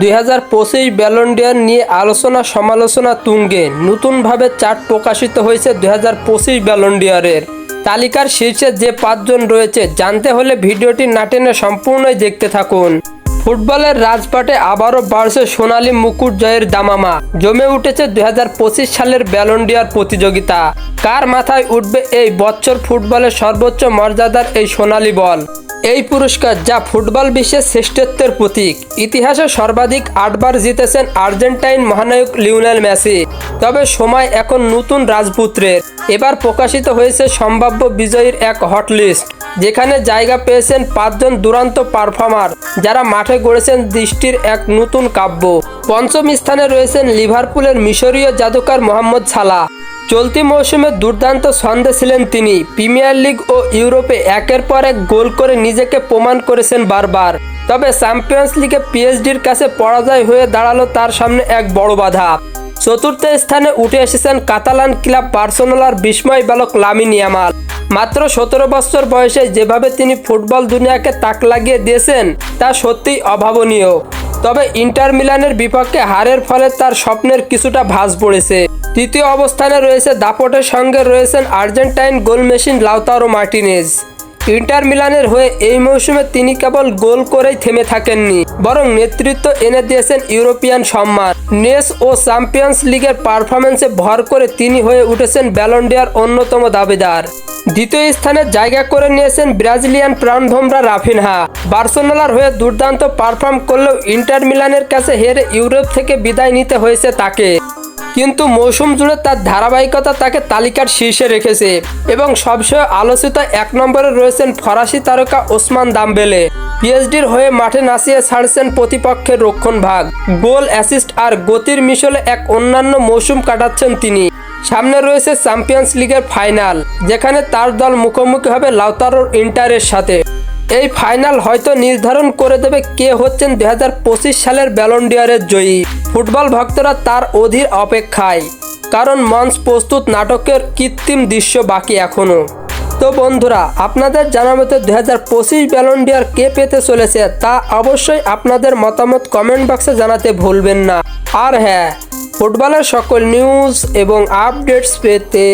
দুই হাজার পঁচিশ ব্যালন্ডিয়ার নিয়ে আলোচনা সমালোচনা তুঙ্গে। নতুনভাবে চার্ট প্রকাশিত হয়েছে দুই হাজার পঁচিশ ব্যালন্ডিয়ারের তালিকার শীর্ষে যে পাঁচজন রয়েছে, জানতে হলে ভিডিওটি নাটেনে সম্পূর্ণই দেখতে থাকুন। ফুটবলের রাজপাটে আবারও বাড়ছে সোনালী মুকুট জয়ের দামামা। জমে উঠেছে দুই হাজার পঁচিশ সালের ব্যালন্ডিয়ার প্রতিযোগিতা। কার মাথায় উঠবে এই বছর ফুটবলের সর্বোচ্চ মর্যাদার এই সোনালী বল? এই পুরস্কার যা ফুটবল বিশ্বের শ্রেষ্ঠত্বের প্রতীক। ইতিহাসে সর্বাধিক আটবার জিতেছেন আর্জেন্টাইন মহানায়ক লিওনেল মেসি। তবে সময় এখন নতুন রাজপুত্রের। এবার প্রকাশিত হয়েছে সম্ভাব্য বিজয়ীর এক হটলিস্ট যেখানে জায়গা পেয়েছেন পাঁচজন দুরান্ত পারফর্মার, যারা মাঠে গড়েছেন দৃষ্টির এক নতুন কাব্য। পঞ্চম স্থানে রয়েছেন লিভারপুলের মিশরীয় জাদুকার মোহাম্মদ সালা চলতি মৌসুমে দুর্দান্ত ছন্দে ছিলেন তিনি। প্রিমিয়ার লিগ ও ইউরোপে একের পর এক গোল করে নিজেকে প্রমাণ করেছেন বারবার। তবে চ্যাম্পিয়ন্স লিগে পিএসডির কাছে পরাজয় হয়ে দাঁড়াল তার সামনে এক বড় বাধা। চতুর্থ স্থানে উঠে এসেছেন কাতালান ক্লাব বার্সেলোনার বিস্ময় বালক লামিন ইয়ামাল। মাত্র সতেরো বছর বয়সে যেভাবে তিনি ফুটবল দুনিয়াকে তাক লাগিয়ে দিয়েছেন, তা সত্যিই অভাবনীয়। তবে ইন্টার মিলানের বিপক্ষে হারের ফলে তার স্বপ্নের কিছুটা ভাঁজ পড়েছে। তৃতীয় অবস্থানে রয়েছে দাপটের সঙ্গে রয়েছেন Argentine goal machine Lautaro Martinez. Inter মিলানের হয়ে এই মৌসুমে তিনি কেবল গোল করেই থেমে থাকেননি, বরং নেতৃত্ব এনে দিয়েছেন ইউরোপিয়ান সম্মান। নেস ও চ্যাম্পিয়ন্স লিগের পারফরমেন্সে ভর করে তিনি হয়ে উঠেছেন ব্যালন্ডিয়ার অন্যতম দাবিদার। দ্বিতীয় স্থানে জায়গা করে নিয়েছেন ব্রাজিলিয়ান প্রাণভোমরা রাফিনহা। বার্সেলোনার হয়ে দুর্দান্ত পারফর্ম করলেও ইন্টার মিলানের কাছে হেরে ইউরোপ থেকে বিদায় নিতে হয়েছে তাকে। কিন্তু মৌসুম জুড়ে তার ধারাবাহিকতা তাকে তালিকার শীর্ষে রেখেছে এবং সবসময় আলোচিত এক নম্বরে রয়েছেন ফরাসি তারকা ওসমান দামবেলে। পিএইচডির হয়ে মাঠে নাচিয়ে ছাড়ছেন প্রতিপক্ষের রক্ষণ ভাগ। গোল, অ্যাসিস্ট আর গতির মিশলে এক অন্যান্য মৌসুম কাটাচ্ছেন তিনি। সামনে রয়েছে চ্যাম্পিয়ন্স লিগের ফাইনাল, যেখানে তার দল মুখোমুখি হবে লাউতারোর ইন্টারের সাথে। এই ফাইনাল হয়তো নির্ধারণ করে দেবে কে হচ্ছেন দু হাজার পঁচিশ সালের ব্যালন্ডিয়ারের জয়ী। ফুটবল ভক্তরা তার অধীর অপেক্ষায়। কারণ মঞ্চ প্রস্তুত নাটকের কৃত্রিম দৃশ্য বাকি এখনও তো বন্ধুরা, আপনাদের জানা মতো দু হাজার পঁচিশ ব্যালন্ডিয়ার কে পেতে চলেছে তা অবশ্যই আপনাদের মতামত কমেন্ট বক্সে জানাতে ভুলবেন না। আর হ্যাঁ ফুটবলের সকল নিউজ এবং আপডেটস পেতে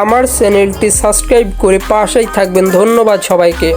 আমার চ্যানেলটি সাবস্ক্রাইব করে পাশেই থাকবেন। ধন্যবাদ সবাইকে।